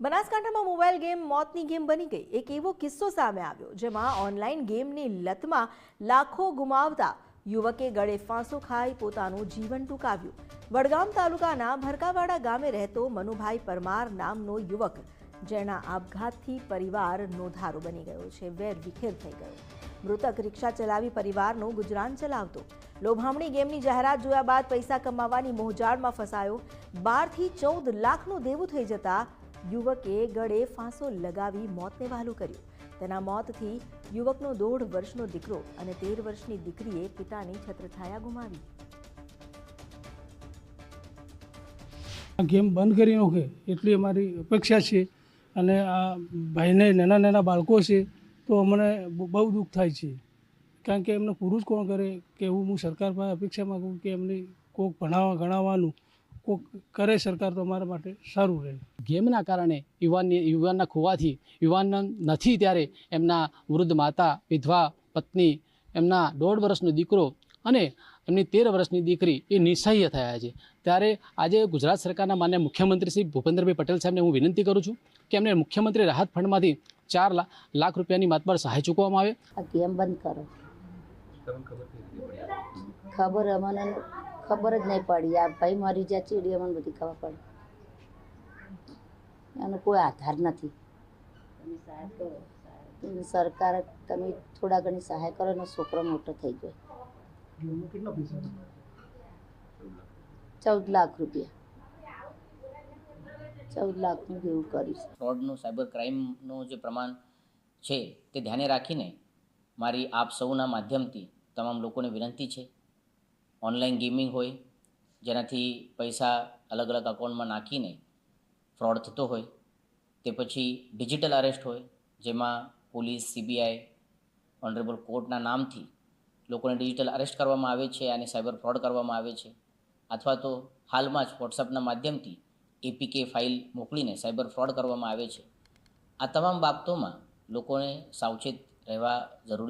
બનાસકાંઠામાં mobile game મોતની game બની ગઈ. એક એવો કિસ્સો સામે આવ્યો જેમાં ઓનલાઈન ગેમની લતમાં લાખો ગુમાવતા યુવકે ગળે ફાંસો ખાઈ પોતાનું જીવન ટૂંકાવ્યું. વડગામ તાલુકાના ભરકાવાડા ગામે રહેતો મનુભાઈ પરમાર નામનો યુવક, જેના આપઘાતથી પરિવાર નોધારો બની ગયો છે, વેર વિખેર થઈ ગયો. મૃતક રિક્ષા ચલાવી પરિવારનું ગુજરાન ચલાવતો. લોભામણી ગેમની જાહેરાત જોયા બાદ પૈસા કમાવાની મોહજાળમાં ફસાયો. બારથી ચૌદ લાખનું દેવું થઈ જતા યુવકે ગળે ફાંસો લગાવી મોતને વહાલું કર્યું. તેના મોતથી યુવકનો દોઢ વર્ષનો દીકરો અને તેર વર્ષની દીકરીએ પિતાની છત્રછાયા ગુમાવી. ગેમ બંધ કરી નાખે એટલી અમારી અપેક્ષા છે અને આ ભાઈને નાના નાના બાળકો છે તો અમને બહુ દુઃખ થાય છે. કારણ કે એમને પુરુષ કોણ કરે કે એવું હું સરકાર પાસે અપેક્ષા માગું કે એમને કોક ભણાવવા ગણાવવાનું કરે સરકાર તો અમારા માટે સારું રહે. ગેમના કારણે યુવાનની યુવાનના ખોવાથી યુવાન નથી ત્યારે એમના વૃદ્ધ માતા વિધવા પત્ની એમના દોઢ વર્ષનો દીકરો અને એમની તેર વર્ષની દીકરી એ નિસહાય થયા છે. ત્યારે આજે ગુજરાત સરકારના માન્ય મુખ્યમંત્રી શ્રી ભૂપેન્દ્રભાઈ પટેલ સાહેબને હું વિનંતી કરું છું કે એમને મુખ્યમંત્રી રાહત ફંડમાંથી ચાર લા- લાખ રૂપિયાની માતબર સહાય ચૂકવવામાં આવે. આ ગેમ બંધ કરો. ખબર અમને ખબર જ નહીં પડી. આ ભાઈ મરી જ્યાં ચીડીએ મને બધી ખબર પડી. એનો કોઈ આધાર નથી. સરકાર તમે થોડા ઘણી સહાય કરો અને છોકરો મોટો થઈ ગયો. ચૌદ લાખ રૂપિયા. ચૌદ લાખનું જેવું કરીશ છે. ફ્રોડનું સાયબર ક્રાઇમનું જે પ્રમાણ છે તે ધ્યાને રાખીને મારી આપ સૌના માધ્યમથી તમામ લોકોને વિનંતી છે. ઓનલાઈન ગેમિંગ હોય, જેનાથી પૈસા અલગ અલગ અકાઉન્ટમાં નાખીને ફ્રોડ થતો હોય, તે પછી ડિજિટલ અરેસ્ટ હોય, જેમાં પોલીસ સીબીઆઈ ઓનરેબલ કોર્ટના નામથી લોકોને ડિજિટલ અરેસ્ટ કરવામાં આવે છે, અને સાયબર ફ્રોડ કરવામાં આવે છે, અથવા તો હાલમાં જ વોટ્સઅપના માધ્યમથી એપીકે ફાઇલ મોકલીને સાયબર ફ્રોડ કરવામાં આવે છે. આ તમામ બાબતોમાં લોકોને સાવચેત રહેવા જરૂરી